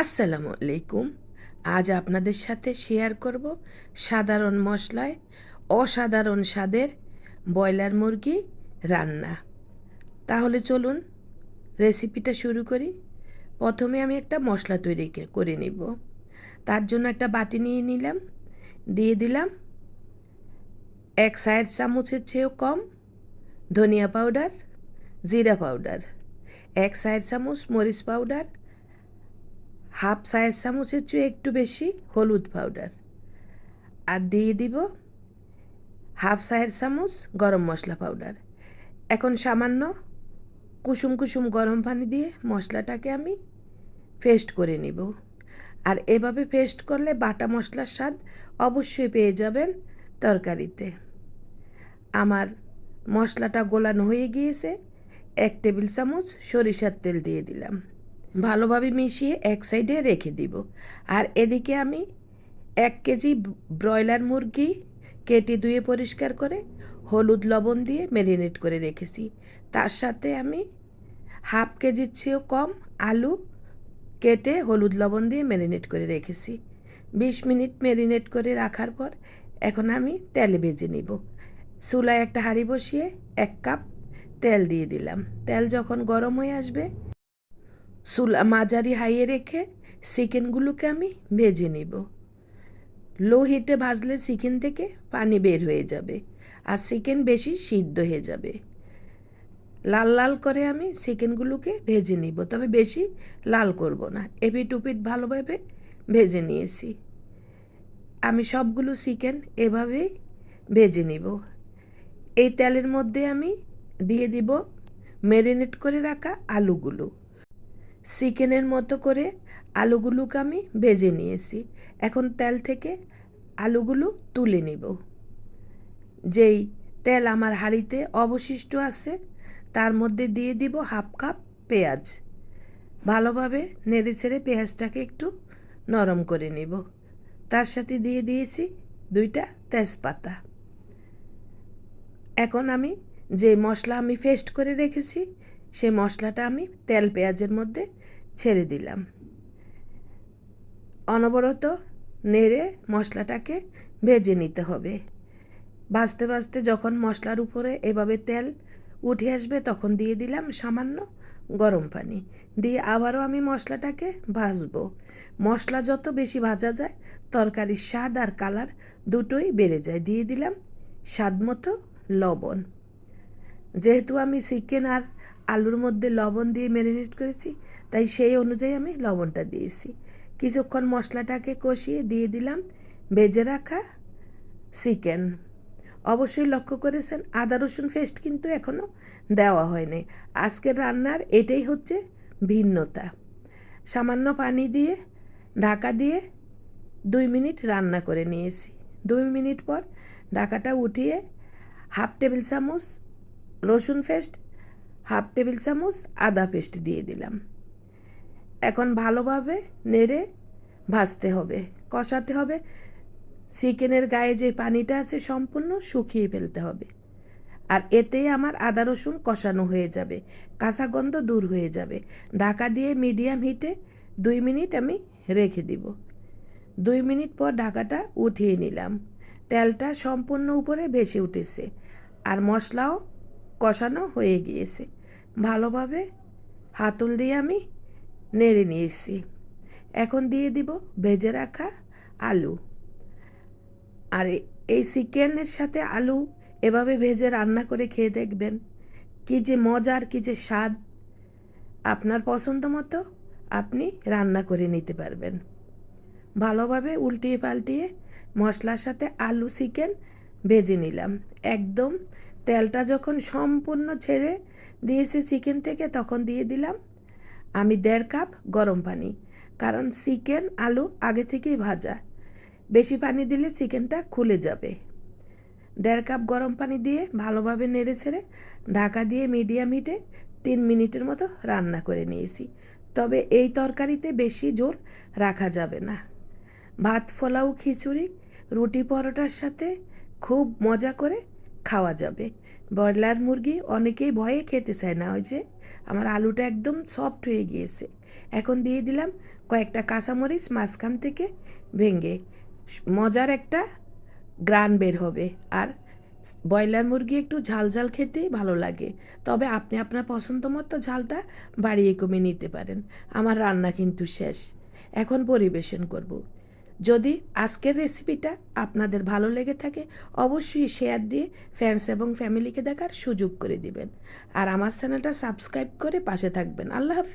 আসসালামু আলাইকুম। আজ আপনাদের সাথে শেয়ার করব সাধারণ মশলায় অসাধারণ স্বাদের ব্রয়লার মুরগি রান্না। তাহলে চলুন রেসিপিটা শুরু করি। প্রথমে আমি একটা মশলা তৈরি করে নিব। তার জন্য একটা বাটি নিয়ে নিলাম। দিয়ে দিলাম এক সাইড চামচের চেয়েও কম ধনিয়া পাউডার জিরা পাউডার এক সাইড চামচ মরিচ পাউডার হাফ চায়ের চামচের চেয়ে একটু বেশি হলুদ পাউডার আর দিয়ে দিব হাফ চায়ের চামচ গরম মশলা পাউডার এখন সামান্য কুসুম কুসুম গরম পানি দিয়ে মশলাটাকে আমি পেস্ট করে নিব। আর এভাবে পেস্ট করলে বাটা মশলার স্বাদ অবশ্যই পেয়ে যাবেন তরকারিতে। আমার মশলাটা গোলানো হয়ে গিয়েছে, এক টেবিল চামচ সরিষার তেল দিয়ে দিলাম। ভালোভাবে মিশিয়ে এক সাইডে রেখে দিব। আর এদিকে আমি এক কেজি ব্রয়লার মুরগি কেটে ধুয়ে পরিষ্কার করে হলুদ লবণ দিয়ে ম্যারিনেট করে রেখেছি। তার সাথে আমি হাফ কেজির চেয়েও কম আলু কেটে হলুদ লবণ দিয়ে ম্যারিনেট করে রেখেছি। বিশ মিনিট ম্যারিনেট করে রাখার পর এখন আমি তেলে ভেজে নিব। চুলায় একটা হাঁড়ি বসিয়ে এক কাপ তেল দিয়ে দিলাম। তেল যখন গরম হয়ে আসবে চুলা মাঝারি হাইয়ে রেখে চিকেনগুলোকে আমি ভেজে নিব। লো হিটে ভাজলে চিকেন থেকে পানি বের হয়ে যাবে আর চিকেন বেশি সিদ্ধ হয়ে যাবে। লাল লাল করে আমি চিকেনগুলোকে ভেজে নিব, তবে বেশি লাল করব না। এপিট উপিট ভালোভাবে ভেজে নিয়েছি। আমি সবগুলো চিকেন এভাবেই ভেজে নিব। এই তেলের মধ্যে আমি দিয়ে দিব ম্যারিনেট করে রাখা আলুগুলো। চিকেনের মতো করে আলুগুলোকে আমি ভেজে নিয়েছি। এখন তেল থেকে আলুগুলো তুলে নিব। যেই তেল আমার হাঁড়িতে অবশিষ্ট আছে, তার মধ্যে দিয়ে দিব হাফ কাপ পেঁয়াজ। ভালোভাবে নেড়ে ছেড়ে পেঁয়াজটাকে একটু নরম করে নিব। তার সাথে দিয়ে দিয়েছি দুইটা তেজপাতা। এখন আমি যে মশলা আমি পেস্ট করে রেখেছি সেই মশলাটা আমি তেল, পেঁয়াজের মধ্যে ছেড়ে দিলাম। অনবরত নেড়ে মশলাটাকে ভেজে নিতে হবে। ভাজতে ভাজতে যখন মশলার উপরে এভাবে তেল উঠে আসবে তখন দিয়ে দিলাম সামান্য গরম পানি। দিয়ে আবারও আমি মশলাটাকে ভাজবো। মশলা যত বেশি ভাজা যায়, তরকারির স্বাদ আর কালার দুটোই বেড়ে যায়। দিয়ে দিলাম স্বাদ মতো লবণ। যেহেতু আমি চিকেন আর আলুর মধ্যে লবণ দিয়ে ম্যারিনেট করেছি, তাই সেই অনুযায়ী আমি লবণটা দিয়েছি। কিছুক্ষণ মশলাটাকে কষিয়ে দিয়ে দিলাম, ভেজে রাখা চিকেন। অবশ্যই লক্ষ্য করেছেন, আদা রসুন পেস্ট কিন্তু এখনও দেওয়া হয়নি। আজকের রান্নার এটাই হচ্ছে ভিন্নতা। সামান্য পানি দিয়ে, ঢাকা দিয়ে দুই মিনিট রান্না করে নিয়েছি। দুই মিনিট পর ঢাকাটা উঠিয়ে হাফ টেবিল চামচ রসুন পেস্ট হাফ টেবিল চামচ আদা পেস্ট দিয়ে দিলাম। এখন ভালোভাবে নেড়ে ভাজতে হবে, কষাতে হবে। চিকেনের গায়ে যে পানিটা আছে সম্পূর্ণ শুকিয়ে ফেলতে হবে। আর এতে আমার আদা রসুন কষানো হয়ে যাবে, কাঁচা গন্ধ দূর হয়ে যাবে। ঢাকা দিয়ে মিডিয়াম হিটে দুই মিনিট আমি রেখে দিব। দুই মিনিট পর ঢাকাটা উঠিয়ে নিলাম। তেলটা সম্পূর্ণ উপরে ভেসে উঠেছে, আর মশলাও কষানো হয়ে গিয়েছে। ভালোভাবে হাতল দিয়ে আমি নেড়ে নিয়েছি। এখন দিয়ে দিব ভেজে রাখা আলু। আর এই চিকেনের সাথে আলু এভাবে ভেজে রান্না করে খেয়ে দেখবেন কি যে মজার কি যে স্বাদ। আপনার পছন্দ মতো আপনি রান্না করে নিতে পারবেন। ভালোভাবে উল্টিয়ে পাল্টিয়ে মশলার সাথে আলু, চিকেন ভেজে নিলাম। একদম তেলটা যখন সম্পূর্ণ ছেড়ে দিয়েছে চিকেন থেকে, তখন দিয়ে দিলাম আমি দেড় কাপ গরম পানি, কারণ চিকেন আলু আগে থেকেই ভাজা। বেশি পানি দিলে চিকেনটা খুলে যাবে। দেড় কাপ গরম পানি দিয়ে ভালোভাবে নেড়ে ছেড়ে ঢাকা দিয়ে মিডিয়াম হিটে তিন মিনিটের মতো রান্না করে নিয়েছি। তবে এই তরকারিতে বেশি ঝোল রাখা যাবে না। ভাত, পোলাও, খিচুড়ি, রুটি, পরোটার সাথে খুব মজা করে খাওয়া যাবে। ব্রয়লার মুরগি অনেকেই ভয়ে খেতে চায় না, ওই যে আমার আলুটা একদম সফট হয়ে গিয়েছে। এখন দিয়ে দিলাম কয়েকটা কাঁচামরিচ মাঝখান থেকে ভেঙে। মজার একটা গ্রান বের হবে। আর ব্রয়লার মুরগি একটু ঝাল ঝাল খেতেই ভালো লাগে। তবে আপনি আপনার পছন্দ মতো ঝালটা বাড়িয়ে কমিয়ে নিতে পারেন। আমার রান্না কিন্তু শেষ। এখন পরিবেশন করব। যদি আজকের রেসিপিটা আপনাদের ভালো লেগে থাকে, অবশ্যই শেয়ার দিয়ে ফ্রেন্ডস এবং ফ্যামিলিকে দেখার সুযোগ করে দিবেন। আর আমার চ্যানেলটা সাবস্ক্রাইব করে পাশে থাকবেন। আল্লাহ হাফিজ।